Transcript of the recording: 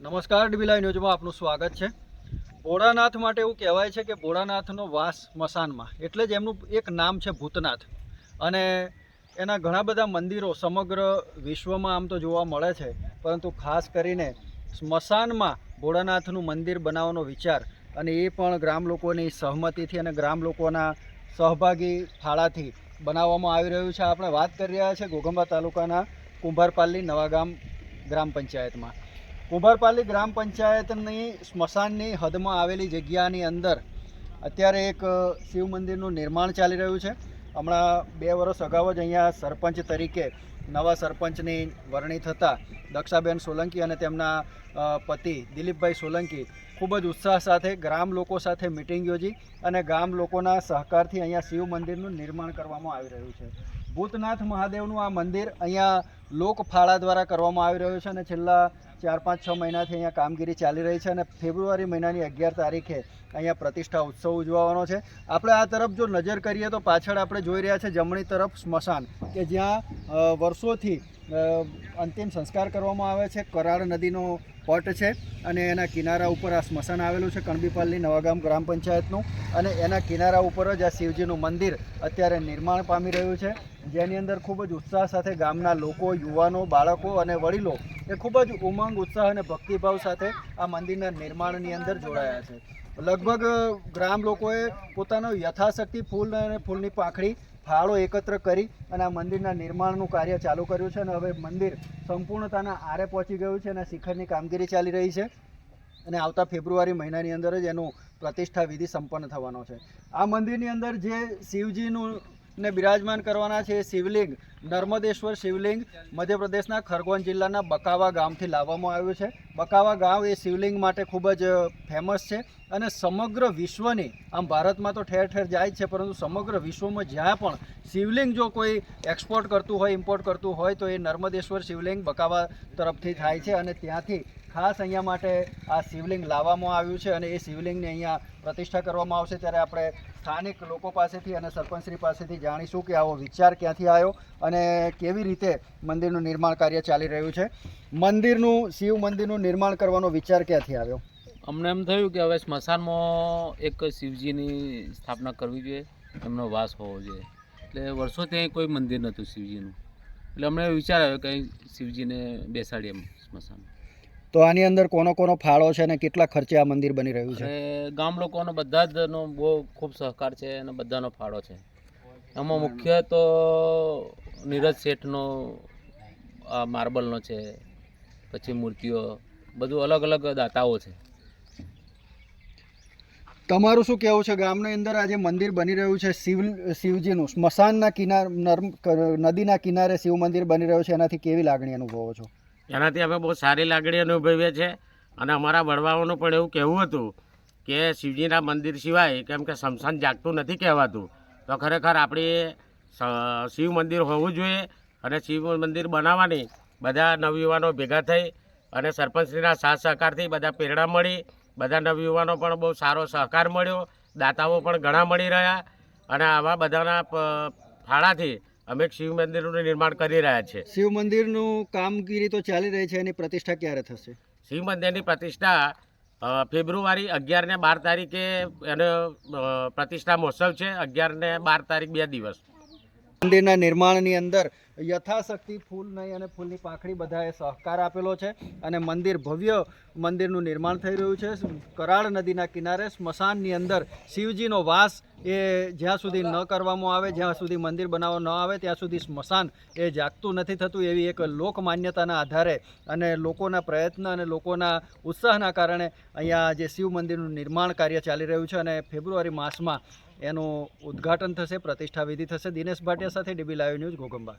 નમસ્કાર ડીબીલાઈ ન્યૂઝમાં આપનું સ્વાગત છે. ભોળાનાથ માટે એવું કહેવાય છે કે ભોળાનાથનો વાસ મસાનમાં એટલે જ એમનું એક નામ છે ભૂતનાથ. અને એના ઘણા બધા મંદિરો સમગ્ર વિશ્વમાં આમ તો જોવા મળે છે, પરંતુ ખાસ કરીને સ્મશાનમાં ભોળાનાથનું મંદિર બનાવવાનો વિચાર અને એ પણ ગ્રામ લોકોની સહમતિથી અને ગ્રામ લોકોના સહભાગી ફાળાથી બનાવવામાં આવી રહ્યું છે. આપણે વાત કરી રહ્યા છે ઘોઘંબા તાલુકાના કુંભારપાલ્લી નવાગામ ગ્રામ પંચાયતમાં. કુંભારપાલી ગ્રામ પંચાયતની સ્મશાનની હદમાં આવેલી જગ્યાની અંદર અત્યારે એક શિવ મંદિરનું નિર્માણ ચાલી રહ્યું છે. હમણાં બે વર્ષ અગાઉ જ અહીંયા સરપંચ તરીકે નવા સરપંચની વરણી થતાં દક્ષાબેન સોલંકી અને તેમના પતિ દિલીપભાઈ સોલંકી ખૂબ જ ઉત્સાહ સાથે ગ્રામ લોકો સાથે મિટિંગ યોજી અને ગામ લોકોના સહકારથી અહીંયા શિવ મંદિરનું નિર્માણ કરવામાં આવી રહ્યું છે. ભૂતનાથ મહાદેવનું આ મંદિર અહીંયા લોકફાળા દ્વારા કરવામાં આવી રહ્યું છે અને છેલ્લા ચાર પાંચ છ મહિનાથી અહીંયા કામગીરી ચાલી રહી છે અને ફેબ્રુઆરી મહિનાની અગિયાર તારીખે અહીંયા પ્રતિષ્ઠા ઉત્સવ ઉજવવાનો છે. આપણે આ તરફ જો નજર કરીએ તો પાછળ આપણે જોઈ રહ્યા છે જમણી તરફ સ્મશાન કે જ્યાં વર્ષોથી અંતિમ સંસ્કાર કરવામાં આવે છે. કરાળ નદીનો પટ છે અને એના કિનારા ઉપર આ સ્મશાન આવેલું છે, કણબીપાલની નવાગામ ગ્રામ પંચાયતનું. અને એના કિનારા ઉપર જ આ શિવજીનું મંદિર અત્યારે નિર્માણ પામી રહ્યું છે. જેની અંદર ખૂબ જ ઉત્સાહ સાથે ગામના લોકો, યુવાનો, બાળકો અને વડીલો એ ખૂબ જ ઉમંગ, ઉત્સાહ અને ભક્તિભાવ સાથે આ મંદિરના નિર્માણની અંદર જોડાયા છે. લગભગ ગ્રામ લોકોએ પોતાનો યથાશક્તિ ફૂલ અને ફૂલની પાંખડી ફાળો એકત્ર કરી અને આ મંદિરના નિર્માણનું કાર્ય ચાલુ કર્યું છે અને હવે મંદિર સંપૂર્ણતાના આરે પહોંચી ગયું છે અને શિખરની કામગીરી ચાલી રહી છે. અને આવતા ફેબ્રુઆરી મહિનાની અંદર જ એનું પ્રતિષ્ઠા વિધિ સંપન્ન થવાનો છે. આ મંદિરની અંદર જે શિવજીનું ને બિરાજમાન કરવાના છે શિવલિંગ, નર્મદેશ્વર શિવલિંગ, મધ્યપ્રદેશના ખરગોન જિલ્લાના બકાવા ગામથી લાવવામાં આવ્યું છે. બકાવા ગામ એ શિવલિંગ માટે ખૂબ જ ફેમસ છે અને સમગ્ર વિશ્વની, આમ ભારતમાં તો ઠેર ઠેર જાય છે, પરંતુ સમગ્ર વિશ્વમાં જ્યાં પણ શિવલિંગ જો કોઈ એક્સપોર્ટ કરતું હોય ઇમ્પોર્ટ કરતું હોય, તો એ નર્મદેશ્વર શિવલિંગ બકાવા તરફથી થાય છે અને ત્યાંથી ખાસ અહીંયા માટે આ શિવલિંગ લાવવામાં આવ્યું છે અને એ શિવલિંગને અહીંયા પ્રતિષ્ઠા કરવામાં આવશે ત્યારે આપણે સ્થાનિક લોકો પાસેથી અને સરપંચશ્રી પાસેથી જાણીશું કે આવો વિચાર ક્યાંથી આવ્યો અને કેવી રીતે મંદિરનું નિર્માણ કાર્ય ચાલી રહ્યું છે. મંદિરનું, શિવ મંદિરનું નિર્માણ કરવાનો વિચાર ક્યાંથી આવ્યો? અમને એમ થયું કે હવે સ્મશાનમાં એક શિવજીની સ્થાપના કરવી જોઈએ, એમનો વાસ હોવો જોઈએ. એટલે વર્ષોથી ત્યાં કોઈ મંદિર નહોતું શિવજીનું. એટલે અમને વિચાર આવ્યો કે શિવજીને બેસાડીએ એમ સ્મશાન તો આની અંદર કોનો કોનો ફાળો છે અને કેટલા ખર્ચે આ મંદિર બની રહ્યું છે? ગામ લોકોનો બધા જનો બહુ ખૂબ સહકાર છે અને બધાનો ફાળો છે. એમાં મુખ્ય તો નીરજ શેઠનો આ માર્બલનો છે પછી મૂર્તિઓ બધું અલગ અલગ દાતાઓ છે. તમારું શું કહેવું છે? ગામની અંદર આજે મંદિર બની રહ્યું છે શિવ શિવજીનું સ્મશાનના કિનાર નર્મ નદીના કિનારે શિવ મંદિર બની રહ્યું છે એનાથી કેવી લાગણી અનુભવો છો? એનાથી અમે બહુ સારી લાગણી અનુભવીએ છીએ. અને અમારા વડવાઓનું પણ એવું કહેવું હતું કે શિવજીના મંદિર સિવાય કેમ કે શમશાન જાગતું નથી કહેવાતું. તો ખરેખર આપણી શિવ મંદિર હોવું જોઈએ અને શિવ મંદિર બનાવવાની બધા નવયુવાનો ભેગા થઈ અને સરપંચશ્રીના સાથ સહકારથી બધા પ્રેરણા મળી. બધા નવયુવાનો પણ બહુ સારો સહકાર મળ્યો. દાતાઓ પણ ઘણા મળી રહ્યા. અને આવા બધાના ફાળાથી અમે શિવ મંદિરનું નિર્માણ કરી રહ્યા છીએ શિવ મંદિરનું કામગીરી તો ચાલી રહી છે એની પ્રતિષ્ઠા ક્યારે થશે? શિવ મંદિરની પ્રતિષ્ઠા ફેબ્રુઆરી અગિયાર ને બાર તારીખે એનો પ્રતિષ્ઠા મહોત્સવ છે અગિયાર ને બાર તારીખ બે દિવસ. મંદિરના નિર્માણની અંદર યથાશક્તિ ફૂલ નહીં અને ફૂલની પાંખડી બધાએ સહકાર આપેલો છે અને મંદિર ભવ્ય મંદિરનું નિર્માણ થઈ રહ્યું છે. કરાળ નદીના કિનારે સ્મશાનની અંદર શિવજીનો વાસ એ જ્યાં સુધી ન કરવામાં આવે, જ્યાં સુધી મંદિર બનાવવા ન આવે, ત્યાં સુધી સ્મશાન એ જાગતું નથી થતું એવી એક લોક માન્યતાના આધારે અને લોકોના પ્રયત્ન અને લોકોના ઉત્સાહના કારણે અહીંયા જે શિવ મંદિરનું નિર્માણ કાર્ય ચાલી રહ્યું છે અને ફેબ્રુઆરી માસમાં એનું ઉદ્ઘાટન થશે, પ્રતિષ્ઠા વિધિ થશે. દિનેશ ભાટિયા સાથે ડીબી લાઈવ ન્યૂઝ ઘોગંબા